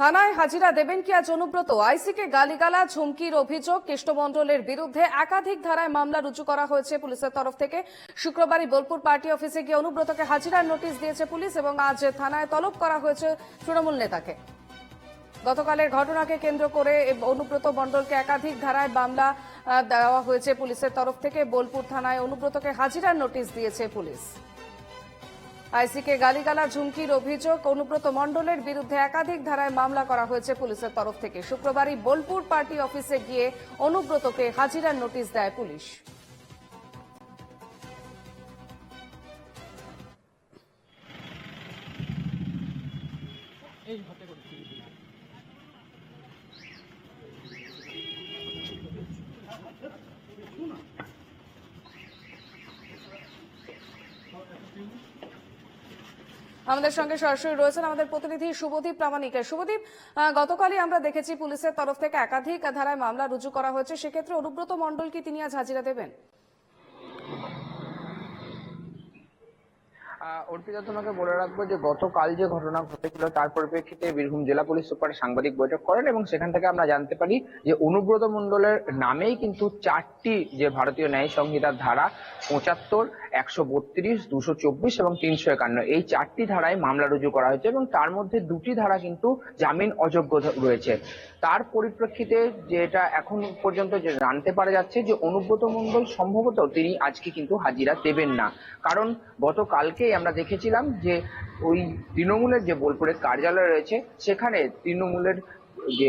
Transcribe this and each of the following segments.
থানায় হাজিরা দেবেন কি আজ অনুব্রত? আইসিকে গালিগালা ঝুমকির অভিযোগ, কৃষ্ণমণ্ডলের বিরুদ্ধে একাধিক ধারায় মামলা রুজু করা হয়েছে পুলিশের তরফ থেকে। শুক্রবারই বোলপুর পার্টি অফিসে গিয়ে অনুব্রতকে হাজিরার নোটিশ দিয়েছে পুলিশ এবং আজ থানায় তলব করা হয়েছে তৃণমূল নেতাকে। গতকালের ঘটনাকে কেন্দ্র করে অনুব্রত মণ্ডলকে একাধিক ধারায় মামলা দেওয়া হয়েছে পুলিশের তরফ থেকে। বোলপুর থানায় অনুব্রতকে হাজিরার নোটিশ দিয়েছে পুলিশ। আইসিকে গালিগালা ঝুমকির অভিযোগ, অনুব্রত মণ্ডলের বিরুদ্ধে একাধিক ধারায় মামলা করা হয়েছে পুলিশের তরফ থেকে। শুক্রবারই বোলপুর পার্টি অফিসে গিয়ে অনুব্রতকে হাজিরার নোটিশ দেয় পুলিশ। আমাদের সঙ্গে সরাসরি রয়েছেন আমাদের প্রতিনিধি শুভদীপ প্রামাণিক। শুভদীপ গতকালই আমরা দেখেছি পুলিশের তরফ থেকে একাধিক ধারায় মামলা রুজু করা হয়েছে। সেক্ষেত্রে অনুব্রত মণ্ডল কি তিনি আজ হাজিরা দেবেন। অর্পিতা, তোমাকে বলে রাখব যে গতকাল যে ঘটনা ঘটেছিল, তার পরিপ্রেক্ষিতে বীরভূম জেলা পুলিশ সুপার সাংবাদিক বৈঠক করেন এবং সেখান থেকে আমরা জানতে পারি যে অনুব্রত মণ্ডলের নামেই কিন্তু চারটি যে ভারতীয় ন্যায় সংহিতার ধারা পঁচাত্তর একশো বত্রিশ, দুশো চব্বিশ এবং তিনশো একান্ন। এই চারটি ধারায় মামলা রুজু করা হয়েছে এবং তার মধ্যে দুটি ধারা কিন্তু জামিন অযোগ্য রয়েছে। তার পরিপ্রেক্ষিতে যেটা এখন পর্যন্ত জানতে পারা যাচ্ছে যে অনুব্রত মণ্ডল সম্ভবত তিনি আজকে কিন্তু হাজিরা দেবেন না। কারণ গতকালকেই আমরা দেখেছিলাম যে ওই তৃণমূলের যে বোলপুরের কার্যালয় রয়েছে, সেখানে তৃণমূলের যে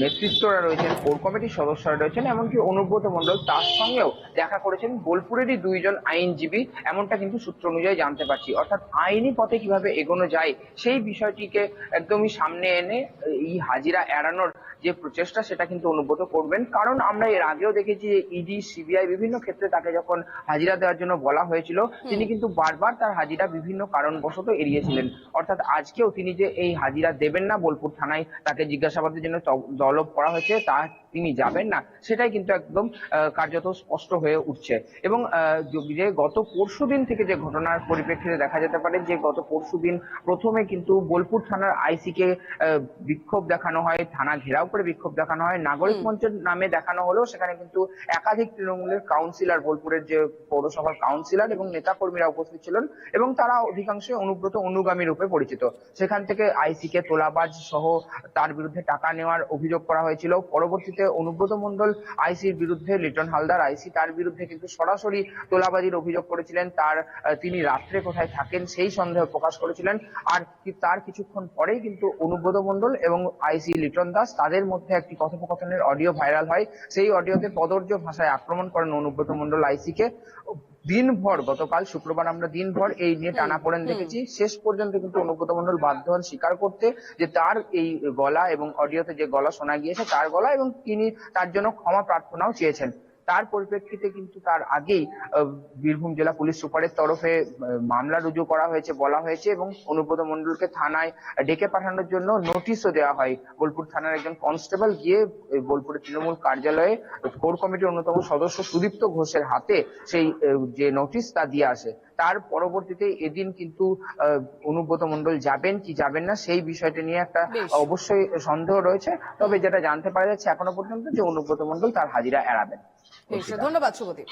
নেতৃত্বরা রয়েছেন কোর কমিটির সদস্যরা রয়েছেন এমনকি অনুব্রত মণ্ডল তার সঙ্গেও দেখা করেছেন। বোলপুরেরই দুইজন আইনজীবী এমনটা কিন্তু সূত্র অনুযায়ী জানতে পারছি। অর্থাৎ আইনি পথে কীভাবে এগোনো যায় সেই বিষয়টিকে একদমই সামনে এনে এই হাজিরা এড়ানোর যে প্রচেষ্টা সেটা কিন্তু অনুব্রত করবেন। কারণ আমরা এর আগেও দেখেছি যে ইডি সিবিআই বিভিন্ন ক্ষেত্রে তাকে যখন হাজিরা দেওয়ার জন্য বলা হয়েছিল তিনি কিন্তু বারবার তার হাজিরা বিভিন্ন কারণবশত এড়িয়েছিলেন। অর্থাৎ আজকেও তিনি যে এই হাজিরা দেবেন না বোলপুর থানায় তাকে জিজ্ঞাসাবাদের জন্য তলব করা হয়েছে। তা তিনি যাবেন না সেটাই কিন্তু একদম কার্যত স্পষ্ট হয়ে উঠছে। এবং যে- যে গত পরশু দিন থেকে যে ঘটনার পরিপ্রেক্ষিতে দেখা যেতে পারে যে গত পরশু দিন প্রথমে কিন্তু বোলপুর থানার আইসিকে বিক্ষোভ দেখানো হয় থানা ঘেরাও করে বিক্ষোভ দেখানো হয় নাগরিক মঞ্চের নামে দেখানো হলেও সেখানে কিন্তু একাধিক তৃণমূলের কাউন্সিলর বোলপুরের যে পৌরসভার কাউন্সিলর এবং নেতাকর্মীরা উপস্থিত ছিলেন এবং তারা অধিকাংশই অনুব্রত অনুগামী রূপে পরিচিত। সেখান থেকে আইসিকে তোলাবাজ সহ তার বিরুদ্ধে টাকা নেওয়ার অভিযোগ করা হয়েছিল। পরবর্তীতে অনুব্রত মণ্ডল, আইসির বিরুদ্ধে লিটন হালদার, আইসি তার বিরুদ্ধে কিন্তু সরাসরি তোলাবাজির অভিযোগ করেছিলেন। তার তিনি রাত্রে কোথায় থাকেন সেই সন্দেহ প্রকাশ করেছিলেন। আর তার কিছুক্ষণ পরেই কিন্তু অনুব্রত মণ্ডল এবং আইসি লিটন দাস তাদের মধ্যে একটি কথোপকথনের অডিও ভাইরাল হয়। সেই অডিওতে কদর্য ভাষায় আক্রমণ করেন অনুব্রত মণ্ডল আইসিকে। দিনভর গতকাল শুক্রবার আমরা দিনভর এই নিয়ে টানাপোড়েন দেখেছি। শেষ পর্যন্ত কিন্তু অনুব্রত মন্ডল বাধ্য হন স্বীকার করতে যে তার এই গলা এবং অডিওতে যে গলা শোনা গিয়েছে তার গলা এবং তিনি তার জন্য ক্ষমা প্রার্থনাও চেয়েছেন। তার পরিপ্রেক্ষিতে কিন্তু তার আগেই বীরভূম জেলা পুলিশ সুপারের তরফে মামলা রুজু করা হয়েছে, বলা হয়েছে এবং অনুব্রত মন্ডলকে থানায় ডেকে পাঠানোর জন্য নোটিশও দেওয়া হয়। বোলপুর থানার একজন কনস্টেবল গিয়ে বোলপুরের তৃণমূল কার্যালয়ে কোর কমিটির অন্যতম সদস্য সুদীপ্ত ঘোষের হাতে সেই যে নোটিশ তা দিয়ে আসে। তার পরবর্তীতে এদিন কিন্তু আহ, অনুব্রত মন্ডল যাবেন কি যাবেন না সেই বিষয়টা নিয়ে একটা অবশ্যই সন্দেহ রয়েছে। তবে যেটা জানতে পারা যাচ্ছে এখনও পর্যন্ত যে অনুব্রত মন্ডল তার হাজিরা এড়াবেন। ধন্যবাদ শুভদীপ।